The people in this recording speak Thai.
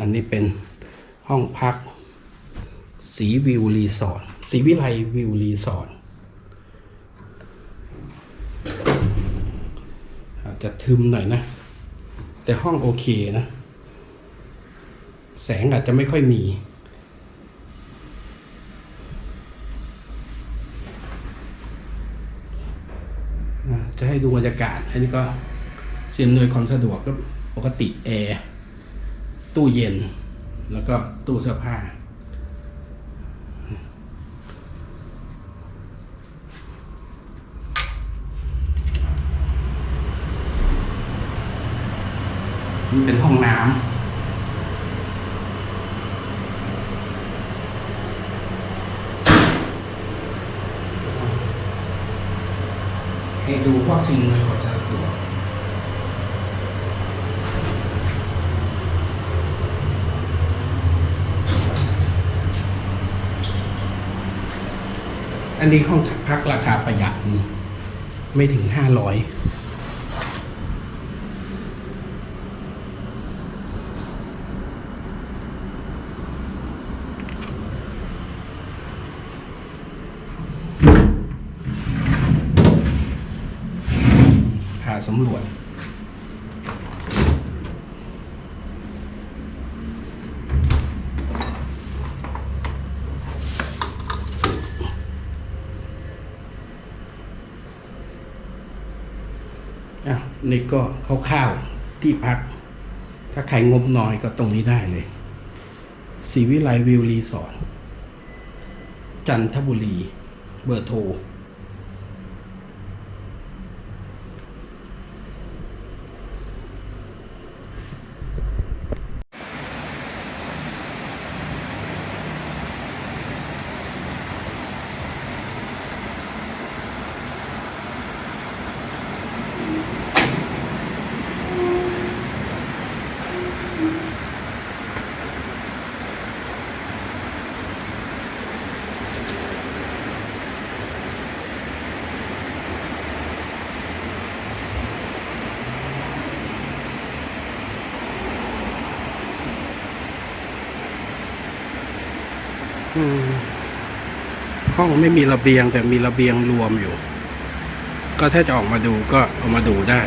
อันนี้เป็นห้องพักสีวิวรีสอร์ทสีวิไลวิวรีสอร์ทอาจจะทึมหน่อยนะ แต่ห้องโอเคนะ แสงอาจจะไม่ค่อยมี จะให้ดูบรรยากาศ อันนี้ก็เสียมหน่วยความสะดวกก็ปกติแอร์ ตู้เย็น แล้วก็ตู้เสื้อผ้า นี่เป็นห้องน้ำให้ดูพวกสิ่งในวยความสะดวก อันนี้ห้องพักราคาประหยัด ไม่ถึงห้าร้อยพาสำรวจ อะนี่ก็คร่าวๆที่พัก ถ้าใครงบน้อยก็ตรงนี้ได้เลยสีวิไลวิวรีสอร์ทจันทบุรี เบอร์โทร ห้องไม่มีระเบียงแต่มีระเบียงรวมอยู่ ก็ถ้าจะออกมาดูก็ออกมาดูได้